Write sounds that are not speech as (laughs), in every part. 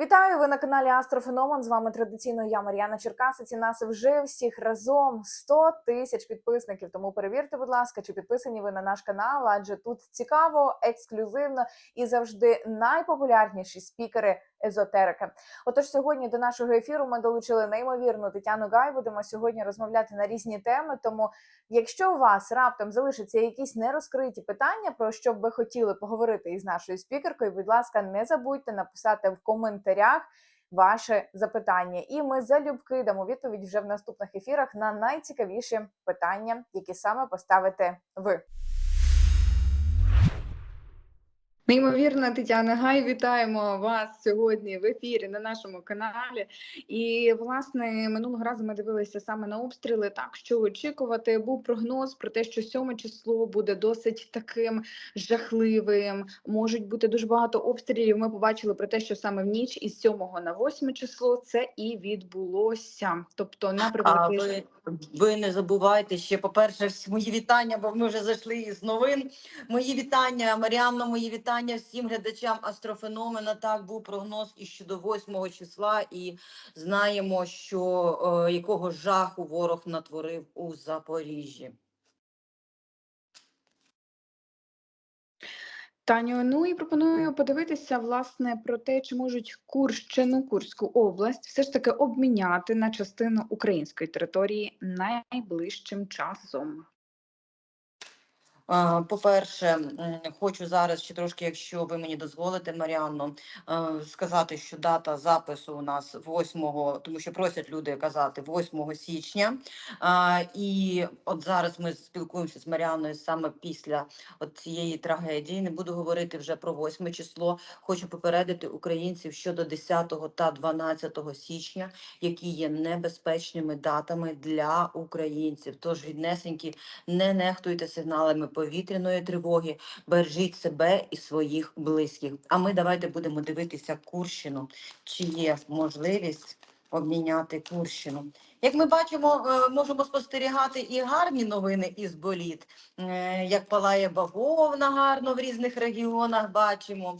Вітаю! Ви на каналі Астрофеномен. З вами традиційно я Мар'яна Черкасиці. Нас вже всіх разом 100 тисяч підписників. Тому перевірте, будь ласка, чи підписані ви на наш канал, адже тут цікаво, ексклюзивно і завжди найпопулярніші спікери езотерики. Отож, сьогодні до нашого ефіру ми долучили неймовірну Тетяну Гай. Будемо сьогодні розмовляти на різні теми. Тому, якщо у вас раптом залишаться якісь нерозкриті питання, про що б ви хотіли поговорити із нашою спікеркою, будь ласка, не забудьте написати в коментарях. Ваше запитання, і ми залюбки дамо відповідь вже в наступних ефірах на найцікавіші питання, які саме поставите ви. Неймовірна Тетяна Гай, вітаємо вас сьогодні в ефірі на нашому каналі. І власне минулого разу ми дивилися саме на обстріли. Так що очікувати був прогноз про те, що сьоме число буде досить таким жахливим. Можуть бути дуже багато обстрілів. Ми побачили про те, що саме в ніч із 7 на 8 число це і відбулося. Тобто, на превеликий ви, ви не забувайте ще, по-перше, мої вітання, бо ми вже зайшли із новин. Мої вітання, Маріанно, мої вітання всім глядачам Астрофеномена. Так був прогноз і щодо 8 числа, і знаємо, що е, якого жаху ворог натворив у Запоріжжі. Таню, ну і пропоную подивитися власне про те, чи можуть Курщину, Курську область все ж таки обміняти на частину української території найближчим часом. По-перше, хочу зараз ще трошки, якщо ви мені дозволите, Маріанно, сказати, що дата запису у нас 8, тому що просять люди казати 8 січня. І от зараз ми спілкуємося з Маріанною саме після от цієї трагедії. Не буду говорити вже про 8 число. Хочу попередити українців щодо 10 та 12 січня, які є небезпечними датами для українців. Тож віднесенькі не нехтуйте сигналами повітряної тривоги, бережіть себе і своїх близьких. А ми давайте будемо дивитися Курщину, чи є можливість обміняти Курщину. Як ми бачимо, е, можемо спостерігати і гарні новини із боліт, Е, як палає бавовна гарно в різних регіонах. Бачимо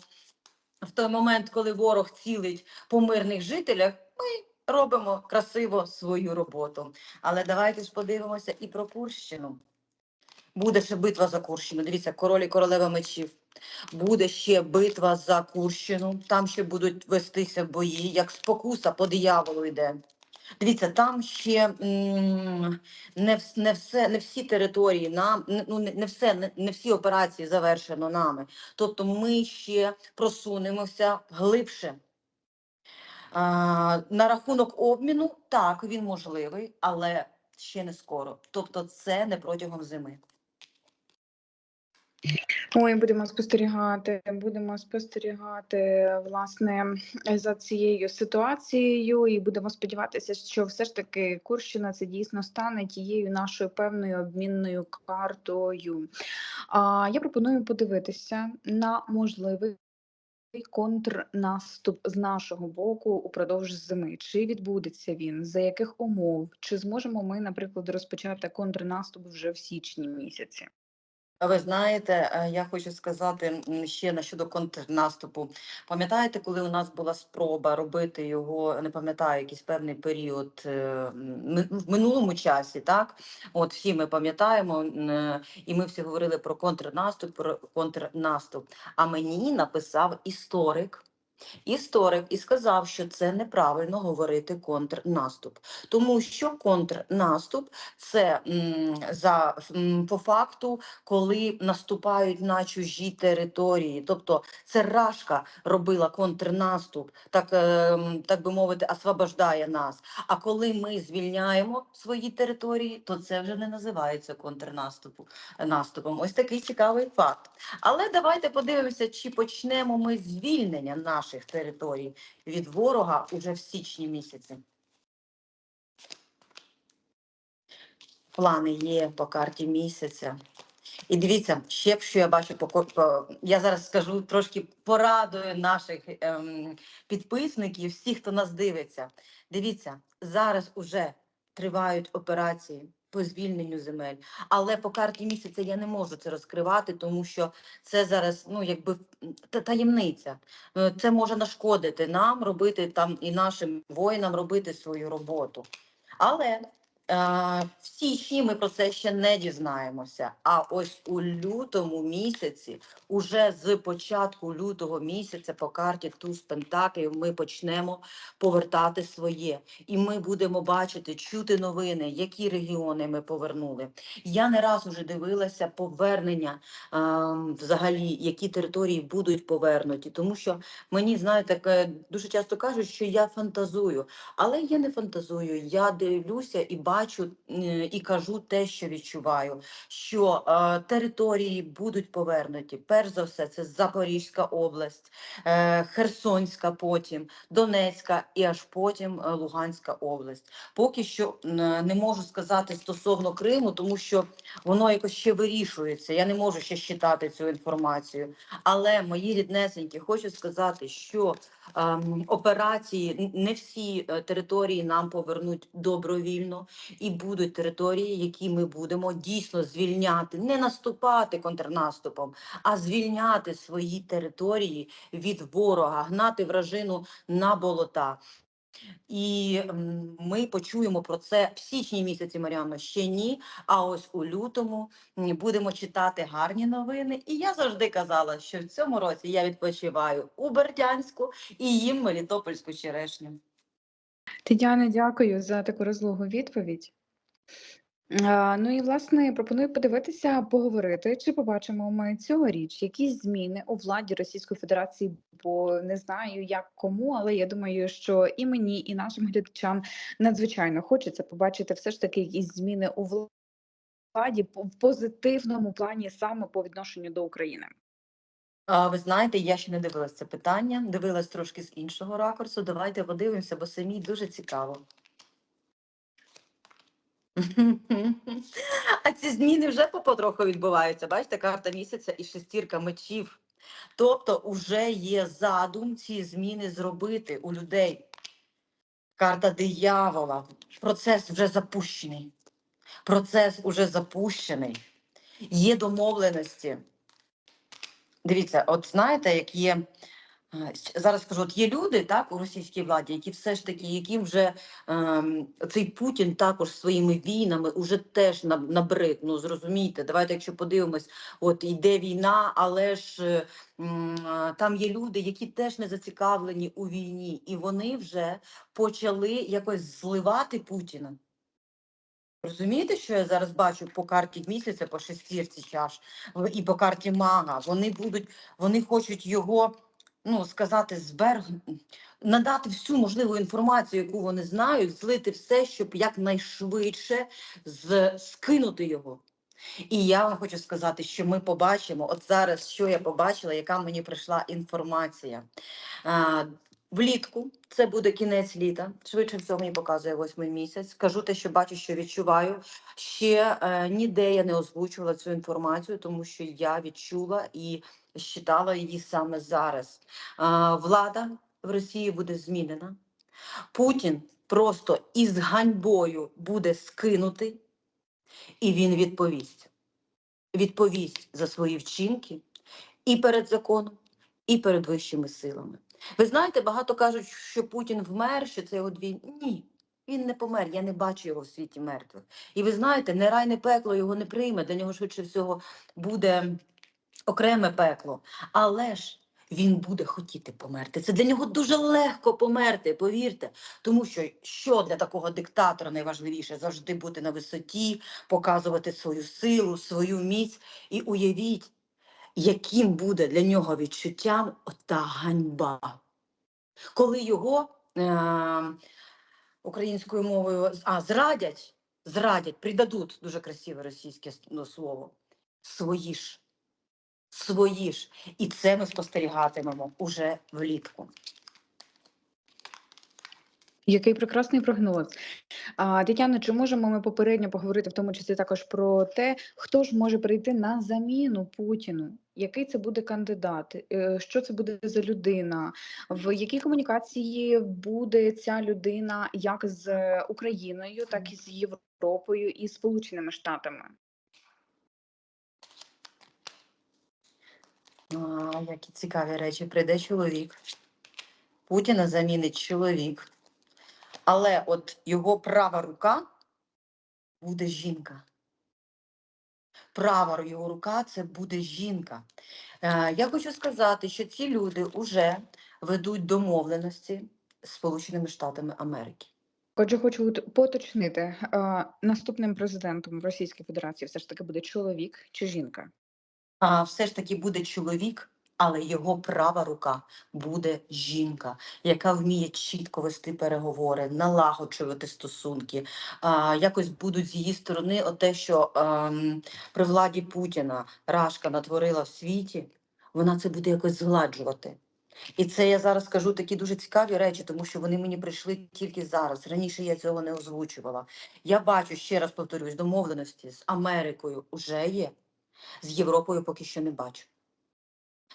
в той момент, коли ворог цілить по мирних жителях, ми робимо красиво свою роботу. Але давайте ж подивимося і про Курщину. Буде ще битва за Курщину. Дивіться, король і королева мечів. Буде ще битва за Курщину. Там ще будуть вестися бої, як спокуса по дияволу йде. Дивіться, там ще не, не, все, не всі території нам, ну не все, не, не всі операції завершено нами. Тобто ми ще просунемося глибше. А, на рахунок обміну, так, він можливий, але ще не скоро. Тобто, це не протягом зими. Ой, будемо спостерігати, будемо спостерігати власне за цією ситуацією, і будемо сподіватися, що все ж таки Курщина це дійсно стане тією нашою певною обмінною картою. А я пропоную подивитися на можливий. Контрнаступ з нашого боку упродовж зими. Чи відбудеться він? За яких умов? Чи зможемо ми, наприклад, розпочати контрнаступ вже в січні місяці? Ви знаєте, е, я хочу сказати ще на щодо контрнаступу. Пам'ятаєте, коли у нас була спроба робити його, не пам'ятаю, якийсь певний період е, в минулому часі, так? От всі ми пам'ятаємо, е, і ми всі говорили про контрнаступ, про контрнаступ. А мені написав історик. Історик і сказав, що це неправильно говорити контрнаступ, тому що контрнаступ це м, за м, по факту, коли наступають на чужі території. Тобто це Рашка робила контрнаступ, так, е, так би мовити, освобождає нас. А коли ми звільняємо свої території, то це вже не називається контрнаступу наступом. Ось такий цікавий факт. Але давайте подивимося, чи почнемо ми звільнення наших територій від ворога уже в січні місяці. Плани є по карті місяця. І дивіться, ще що я бачу по я зараз скажу трошки порадую наших ем, підписників, всіх, хто нас дивиться. Дивіться, зараз уже тривають операції. По звільненню земель. Але по карті місяця я не можу це розкривати, тому що це зараз ну якби та- таємниця. Е, Це може нашкодити нам робити там і нашим воїнам робити свою роботу. Але е, в ми про це ще не дізнаємося. А ось у лютому місяці, уже з початку лютого місяця, по карті Туз Пентаклів, ми почнемо повертати своє. І ми будемо бачити, чути новини, які регіони ми повернули. Я не раз уже дивилася повернення е, взагалі, які території будуть повернуті, тому що мені знаєте, дуже часто кажуть, що я фантазую, але я не фантазую. Я дивлюся і бачу е, і кажу те, що відчуваю. Що е, території будуть повернуті. Перш за все, це Запорізька область, е, Херсонська, потім Донецька і аж потім е, Луганська область. Поки що не можу сказати стосовно Криму, тому що воно якось ще вирішується. Я не можу ще считати цю інформацію. Але мої ріднесенькі, хочу сказати, що ем, операції не всі території нам повернуть добровільно, і будуть території, які ми будемо дійсно звільняти, не наступати контрнаступом, а звільняти свої території від ворога, гнати вражину на болота. І ми почуємо про це в січні місяці, Маріанно, ще ні. А ось у лютому будемо читати гарні новини. І я завжди казала, що в цьому році я відпочиваю у Бердянську і їм Мелітопольську черешню. Тетяна, дякую за таку розлогу відповідь. Ну і власне пропоную подивитися, поговорити, чи побачимо ми цьогоріч якісь зміни у владі Російської Федерації, бо не знаю як кому, але я думаю, що і мені, і нашим глядачам надзвичайно хочеться побачити все ж таки якісь зміни у владі в позитивному плані саме по відношенню до України. Ви знаєте, я ще не дивилась це питання, дивилась трошки з іншого ракурсу. Давайте подивимося, бо самій дуже цікаво. (laughs) А ці зміни вже потроху відбуваються. Бачите, карта місяця і шестірка мечів. Тобто, уже є задум ці зміни зробити у людей. Карта диявола. Процес вже запущений. Процес уже запущений. Є домовленості. Дивіться, от знаєте, як є. е, Зараз скажу, от є люди так у російській владі, які все ж таки, яким вже ем, цей Путін також своїми війнами уже теж наб- набрид. Ну зрозумійте, давайте, якщо подивимось, от йде війна, але ж е, там є люди, які теж не зацікавлені у війні, і вони вже почали якось зливати Путіна. Розумієте, що я зараз бачу по карті місяця, по шестірці чаш і по карті мага? Вони будуть, вони хочуть його, ну сказати, зберг, надати всю можливу інформацію, яку вони знають, злити все, щоб якнайшвидше з, скинути його. І я вам хочу сказати, що ми побачимо, от зараз, що я побачила, яка мені прийшла інформація. Влітку це буде кінець літа. Швидше всього мені показує восьмий місяць. Кажу те, що бачу, що відчуваю. Ще е, ніде я не озвучувала цю інформацію, тому що я відчула і считала її саме зараз. А, влада в Росії буде змінена. Путін просто із ганьбою буде скинутий, і він відповість. Відповість за свої вчинки і перед законом, і перед вищими силами. Ви знаєте, багато кажуть, що Путін вмер, що це його дві. Ні, він не помер. Я не бачу його в світі мертвих. І ви знаєте, не рай, не пекло його не прийме. Для нього швидше всього буде окреме пекло. Але ж він буде хотіти померти. Це для нього дуже легко померти, повірте. Тому що що для такого диктатора найважливіше завжди бути на висоті, показувати свою силу, свою міць. І уявіть, яким буде для нього відчуттям ота ганьба. Коли його е- українською мовою а, зрадять, зрадять, придадуть дуже красиве російське ну, слово. Свої ж. Свої ж. І це ми спостерігатимемо уже влітку. Який прекрасний прогноз. А, Тетяно, чи можемо ми попередньо поговорити в тому числі також про те, хто ж може прийти на заміну Путіну? Який це буде кандидат? Е, Що це буде за людина? В якій комунікації буде ця людина як з Україною, так і з Європою і Сполученими Штатами? Які цікаві речі. Прийде чоловік. Путіна замінить чоловік. Але от його права рука буде жінка. Права його рука це буде жінка. Е, я хочу сказати, що ці люди вже ведуть домовленості з Сполученими Штатами Америки. Отже, хочу поточнити, а, наступним президентом Російської Федерації все ж таки буде чоловік чи жінка? А все ж таки буде чоловік, але його права рука буде жінка, яка вміє чітко вести переговори, налагоджувати стосунки. А, якось будуть з її сторони, те, що ем, при владі Путіна Рашка натворила в світі, вона це буде якось згладжувати. І це я зараз кажу такі дуже цікаві речі, тому що вони мені прийшли тільки зараз. Раніше я цього не озвучувала. Я бачу, ще раз повторюсь, домовленості з Америкою вже є. З Європою поки що не бачу.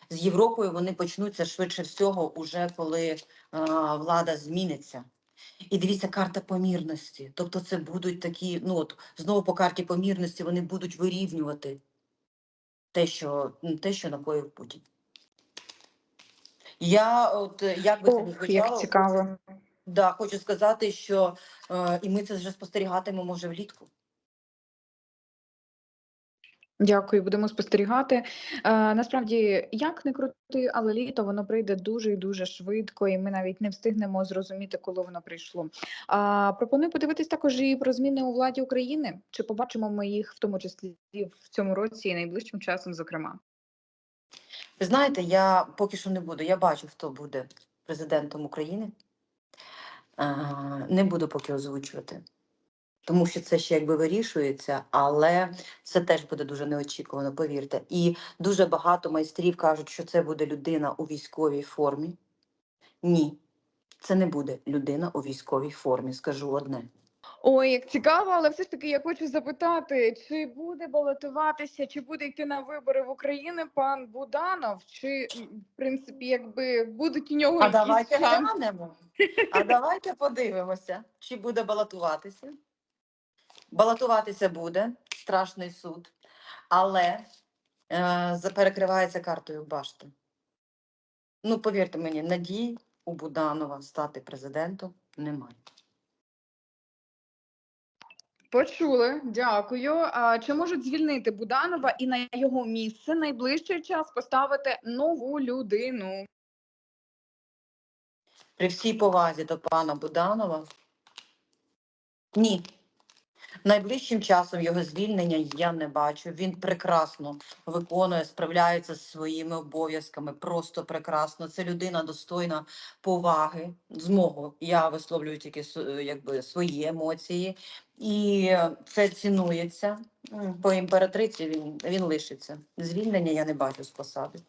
З Європою вони почнуться швидше всього, уже коли а, влада зміниться. І дивіться, карта помірності. Тобто це будуть такі, ну от знову по карті помірності вони будуть вирівнювати те, що, м, те, що накоїв Путін. Я от е, як би це не Ох, як цікаво. да, хочу сказати, що е, і ми це вже спостерігатимемо вже влітку. Дякую, будемо спостерігати. Е, насправді, як не крути, але літо воно прийде дуже і дуже швидко, і ми навіть не встигнемо зрозуміти, коли воно прийшло. А пропоную подивитись також і про зміни у владі України. Чи побачимо ми їх в тому числі в цьому році і найближчим часом, зокрема? Знаєте, я поки що не буду. Я бачу, хто буде президентом України. А, Не буду поки озвучувати, тому що це ще якби вирішується, але це теж буде дуже неочікувано, повірте. І дуже багато майстрів кажуть, що це буде людина у військовій формі. Ні, це не буде людина у військовій формі, скажу одне. Ой, як цікаво, але все ж таки я хочу запитати, чи буде балотуватися, чи буде йти на вибори в Україні пан Буданов, чи в принципі, якби будуть у нього А якісь давайте шанси? глянемо. А давайте подивимося, чи буде балотуватися. Балотуватися буде страшний суд, але е, перекривається картою башти. Ну, повірте мені, надій у Буданова стати президентом немає. Почули, дякую. А чи можуть звільнити Буданова і на його місце найближчий час поставити нову людину? При всій повазі до пана Буданова. Ні. Найближчим часом його звільнення я не бачу. Він прекрасно виконує, справляється зі своїми обов'язками. Просто прекрасно. Це людина достойна поваги. З мого я висловлюю тільки якби свої емоції, і це цінується. По імператриці він, він лишиться. Звільнення я не бачу з посади.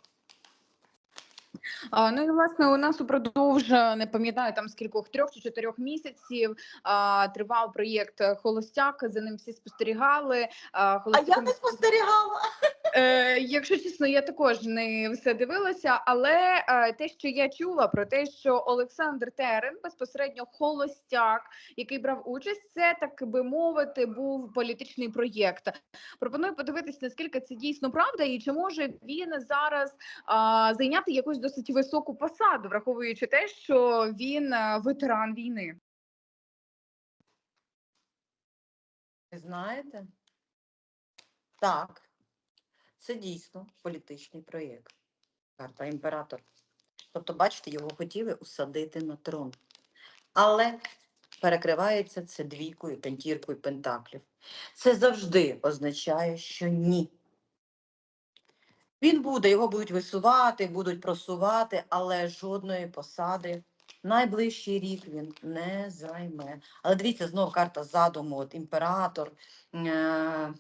А, ну і власне у нас упродовж е, не пам'ятаю там скількох трьох чи чотирьох місяців а, тривав проєкт е, Холостяк. За ним всі спостерігали. А, А я не спостерігала. Е, якщо чесно, я також не все дивилася, але е, те, що я чула про те, що Олександр Терен безпосередньо холостяк, який брав участь, це так би мовити, був політичний проєкт. Пропоную подивитись, наскільки це дійсно правда, і чи може він зараз а, зайняти якусь досить високу посаду, враховуючи те, що він е, ветеран війни. Знаєте? Так, це дійсно політичний проєкт. Карта імператор. Тобто, бачите, його хотіли усадити на трон. Але перекривається це двійкою, п'ятіркою пентаклів. Це завжди означає, що ні. Він буде, його будуть висувати, будуть просувати, але жодної посади найближчий рік він не займе. Але дивіться, знову карта задуму, от імператор, е-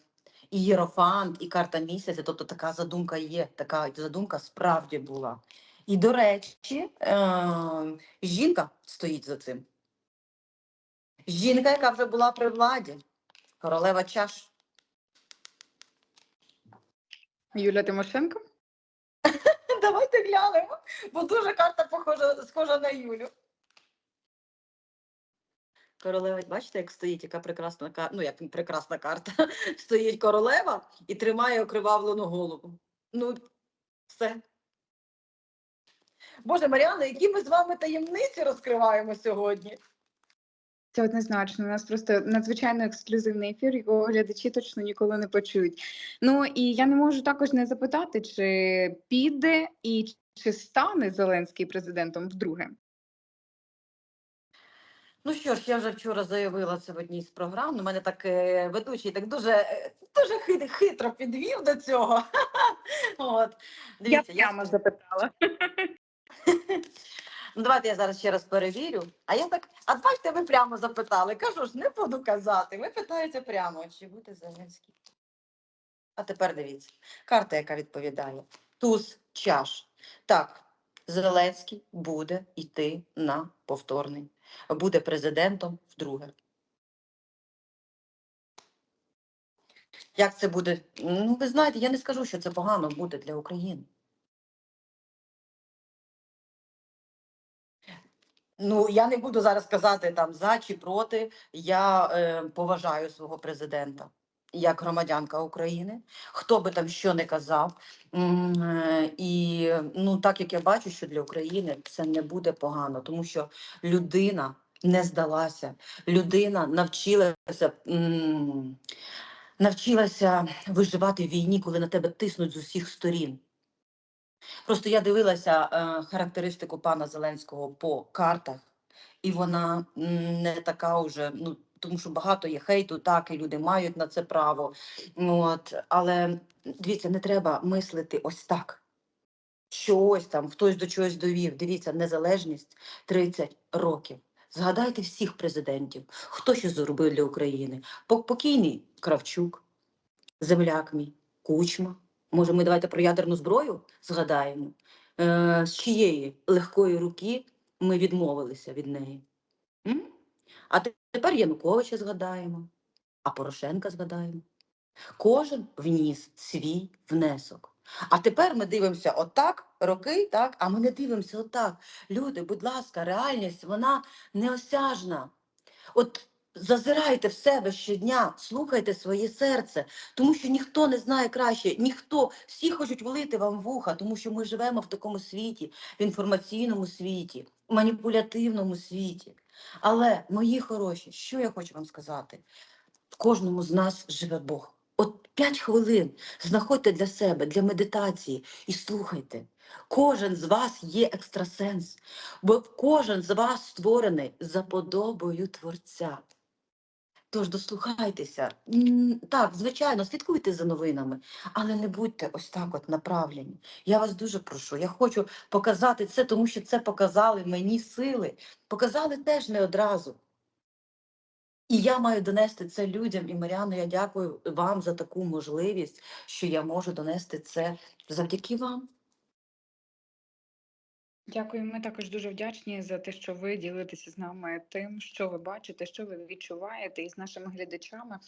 і Єрофант, і карта місяця. Тобто така задумка є, така задумка справді була. І, до речі, е- жінка стоїть за цим. Жінка, яка вже була при владі, королева чаш. Юля Тимошенко. (laughs) Давайте глянемо, бо дуже карта похожа, схожа на Юлю. Королева, бачите, як стоїть, яка прекрасна карта, ну як прекрасна карта. (laughs) Стоїть королева і тримає окривавлену голову. Ну, все. Боже, Маріана, які ми з вами таємниці розкриваємо сьогодні? Це однозначно. У нас просто надзвичайно ексклюзивний ефір, якого глядачі точно ніколи не почують. Ну і я не можу також не запитати, чи піде і чи стане Зеленський президентом вдруге. Ну що ж, я вже вчора заявила це в одній з програм. У мене так е, ведучий так дуже, е, дуже хитро підвів до цього. (laughs) От. Дивіться, я прямо запитала. (laughs) Ну, давайте я зараз ще раз перевірю. А я так, а бачите, ви прямо запитали. Кажу ж, не буду казати. Ви питаєте прямо, чи буде Зеленський. А тепер дивіться, карта, яка відповідає. Туз чаш. Так, Зеленський буде йти на повторний. Буде президентом вдруге. Як це буде? Ну, ви знаєте, я не скажу, що це погано буде для України. Ну, я не буду зараз казати там за чи проти. Я е, поважаю свого президента як громадянка України. Хто би там що не казав. Е, І ну, так як я бачу, що для України це не буде погано, тому що людина не здалася, людина навчилася. Навчилася виживати в війні, коли на тебе тиснуть з усіх сторін. Просто я дивилася е, характеристику пана Зеленського по картах, і вона не така вже, ну тому що багато є хейту, так, і люди мають на це право. Ну, От, але дивіться, не треба мислити ось так. Що ось там хтось до чогось довів. Дивіться, незалежність 30 років. Згадайте всіх президентів, хто що зробив для України. Покійний Кравчук, земляк мій, Кучма. Може, ми давайте про ядерну зброю згадаємо, е, з чиєї легкої руки ми відмовилися від неї. М? А тепер Януковича згадаємо, а Порошенка згадаємо. Кожен вніс свій внесок. А тепер ми дивимося отак, роки, так, а ми не дивимося отак. Люди, будь ласка, реальність, вона неосяжна. От зазирайте в себе щодня, слухайте своє серце, тому що ніхто не знає краще, ніхто, всі хочуть волити вам вуха, тому що ми живемо в такому світі, в інформаційному світі, в маніпулятивному світі. Але, мої хороші, що я хочу вам сказати? В кожному з нас живе Бог. От п'ять хвилин знаходьте для себе, для медитації і слухайте. Кожен з вас є екстрасенс, бо кожен з вас створений за подобою Творця. Тож дослухайтеся. Так, звичайно, слідкуйте за новинами, але не будьте ось так от направлені. Я вас дуже прошу. Я хочу показати це, тому що це показали мені сили. Показали теж не одразу. І я маю донести це людям. І Маріано, я дякую вам за таку можливість, що я можу донести це завдяки вам. Дякую. Ми також дуже вдячні за те, що ви ділитеся з нами тим, що ви бачите, що ви відчуваєте, і з нашими глядачами.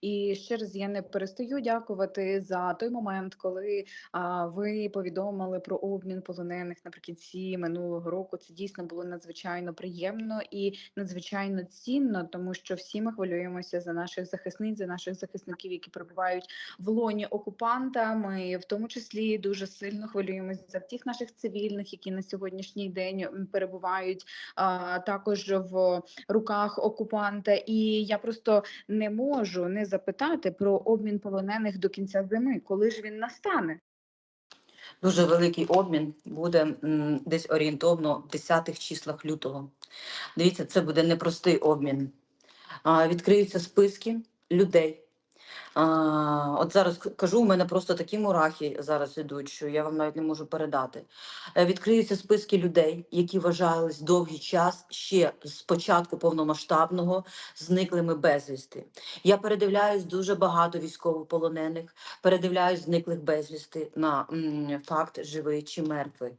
І ще раз я не перестаю дякувати за той момент, коли а, ви повідомили про обмін полонених наприкінці минулого року. Це дійсно було надзвичайно приємно і надзвичайно цінно, тому що всі ми хвилюємося за наших захисниць, за наших захисників, які перебувають в лоні окупанта. Ми в тому числі дуже сильно хвилюємося за тих наших цивільних, які на сьогоднішній день перебувають а, також в руках окупанта. І я просто не можу не запитати про обмін полонених до кінця зими, коли ж він настане. Дуже великий обмін буде десь орієнтовно в 10-х числах лютого. Дивіться, це буде непростий обмін. Відкриються списки людей, от зараз кажу, у мене просто такі мурахи зараз ідуть, що я вам навіть не можу передати. Е, Відкриються списки людей, які вважались довгий час ще з початку повномасштабного зниклими безвісти. Я передивляюсь дуже багато військовополонених, передивляюсь зниклих безвісти на факт живий чи мертвий.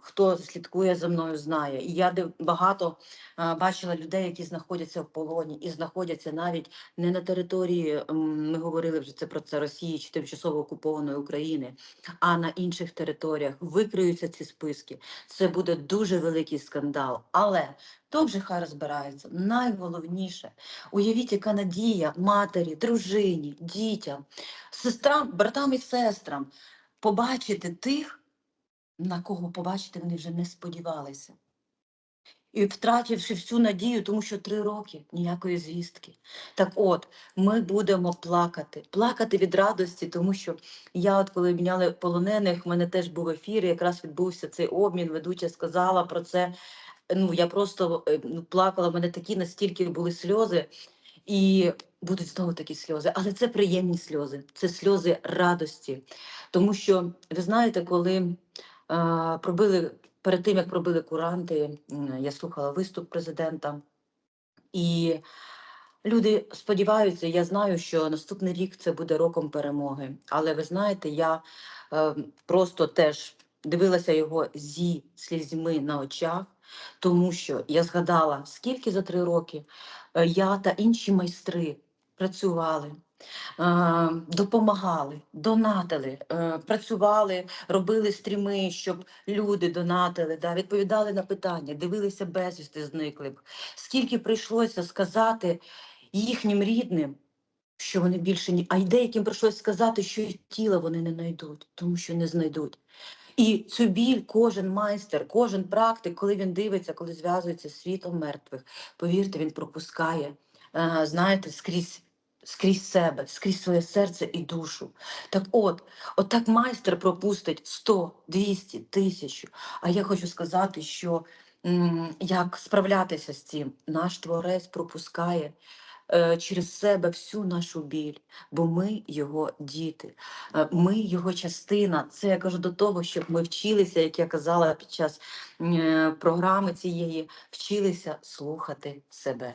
Хто слідкує за мною, знає. І я багато бачила людей, які знаходяться в полоні і знаходяться навіть не на території, ми говорили вже це про це Росії чи тимчасово окупованої України, а на інших територіях. Викриються ці списки. Це буде дуже великий скандал. Але то вже хай розбирається. Найголовніше, уявіть, яка надія матері, дружині, дітям, сестрам, братам і сестрам побачити тих, на кого побачити вони вже не сподівалися. І втративши всю надію, тому що три роки ніякої звістки. Так от, ми будемо плакати, плакати від радості, тому що я, от коли міняли полонених, в мене теж був ефір, якраз відбувся цей обмін, ведуча сказала про це. Ну, я просто е, ну, плакала, в мене такі настільки були сльози, і будуть знову такі сльози. Але це приємні сльози, це сльози радості. Тому що, ви знаєте, коли а, пробили перед тим, як пробили куранти, я слухала виступ президента, і люди сподіваються, я знаю, що наступний рік це буде роком перемоги. Але ви знаєте, я е, просто теж дивилася його зі слізьми на очах, тому що я згадала, скільки за три роки е, я та інші майстри працювали. Е, Допомагали, донатили, е, працювали, робили стріми, щоб люди донатили, да, відповідали на питання, дивилися безвісти зниклих. Скільки прийшлося сказати їхнім рідним, що вони більше ні, а й деяким прийшлося сказати, що і тіла вони не знайдуть, тому що не знайдуть. І цю біль кожен майстер, кожен практик, коли він дивиться, коли зв'язується з світом мертвих, повірте, він пропускає, е, знаєте, скрізь. Скрізь себе, скрізь своє серце і душу. Так от, от так майстер пропустить 100, 200, тисячу. А я хочу сказати, що м, як справлятися з цим, наш творець пропускає е, через себе всю нашу біль, бо ми його діти, е, ми його частина. Це я кажу до того, щоб ми вчилися, як я казала під час е, програми цієї, вчилися слухати себе.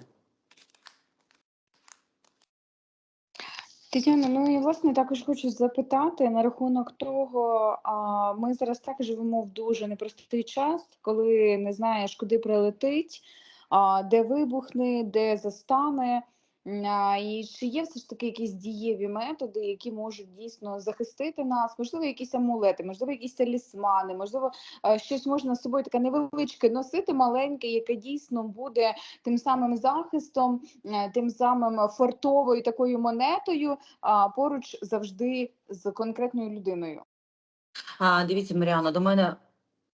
Тетяна, ну і власне також хочу запитати на рахунок того, а, ми зараз так живемо в дуже непростий час, коли не знаєш, куди прилетить, а, де вибухне, де застане. І чи є все ж таки якісь дієві методи, які можуть дійсно захистити нас? Можливо, якісь амулети, можливо, якісь талісмани, можливо, е, щось можна з собою таке невеличке носити, маленьке, яке дійсно буде тим самим захистом, е, тим самим фортовою такою монетою, а поруч завжди з конкретною людиною. А, дивіться, Маріана, до мене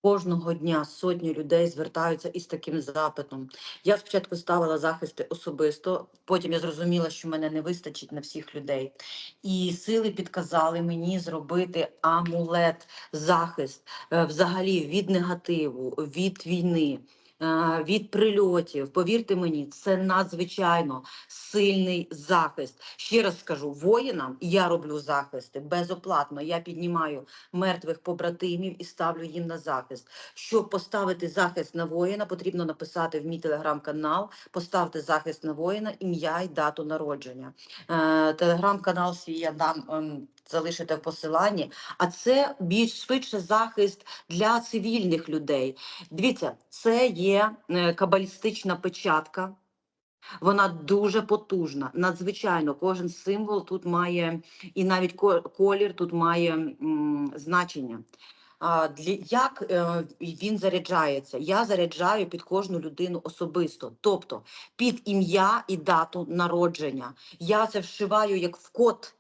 кожного дня сотні людей звертаються із таким запитом. Я спочатку ставила захисти особисто, потім я зрозуміла, що мене не вистачить на всіх людей. І сили підказали мені зробити амулет, захист е, взагалі від негативу, від війни. Е, Від прильотів, повірте мені, це надзвичайно сильний захист. Ще раз скажу, воїнам я роблю захисти безоплатно. Я піднімаю мертвих побратимів і ставлю їм на захист. Щоб поставити захист на воїна, потрібно написати в мій телеграм-канал, поставте захист на воїна, ім'я і дату народження. Е, телеграм-канал свій я дам. Залишите в посиланні, а це більш швидше захист для цивільних людей. Дивіться, це є е, кабалістична печатка. Вона дуже потужна, надзвичайно. Кожен символ тут має, і навіть ко- колір тут має значення. Як е, він заряджається? Я заряджаю під кожну людину особисто, тобто під ім'я і дату народження. Я це вшиваю як в код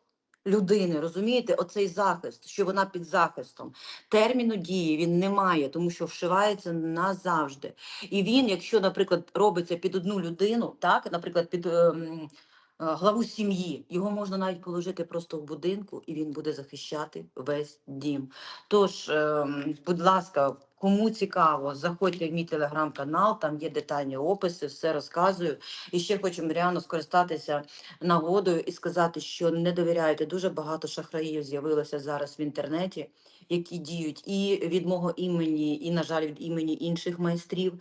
людини, розумієте? Оцей захист, що вона під захистом. Терміну дії він не має, тому що вшивається назавжди. І він, якщо, наприклад, робиться під одну людину, так, наприклад, під ем, е, главу сім'ї, його можна навіть положити просто в будинку, і він буде захищати весь дім. Тож, ем, будь ласка, Кому цікаво, заходьте в мій телеграм-канал, там є детальні описи, все розказую. І ще хочу Маріану скористатися нагодою і сказати, що не довіряйте. Дуже багато шахраїв з'явилося зараз в інтернеті, які діють і від мого імені, і, на жаль, від імені інших майстрів.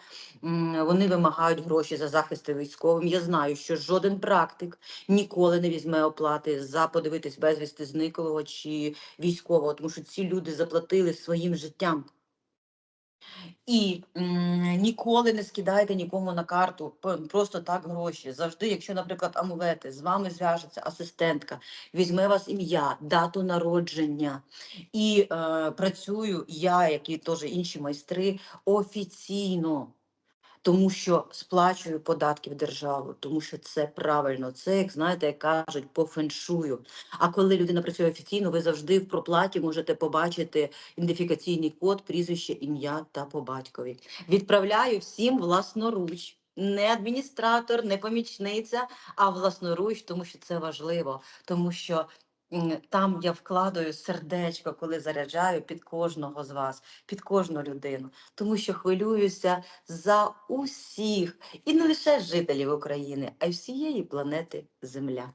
Вони вимагають гроші за захист військовим. Я знаю, що жоден практик ніколи не візьме оплати за подивитись безвісти зниклого чи військового, тому що ці люди заплатили своїм життям. І м, ніколи не скидайте нікому на карту просто так гроші. Завжди, якщо, наприклад, амулети, з вами зв'яжеться асистентка, візьме вас ім'я, дату народження. І е, працюю я, як і теж інші майстри, офіційно. Тому що сплачую податки в державу, тому що це правильно. Це, як знаєте, як кажуть, по феншую. А коли людина працює офіційно, ви завжди в проплаті можете побачити ідентифікаційний код, прізвище, ім'я та по батькові. Відправляю всім власноруч. Не адміністратор, не помічниця, а власноруч, тому що це важливо, тому що там я вкладаю сердечко, коли заряджаю під кожного з вас, під кожну людину, тому що хвилююся за усіх, і не лише жителів України, а й всієї планети Земля.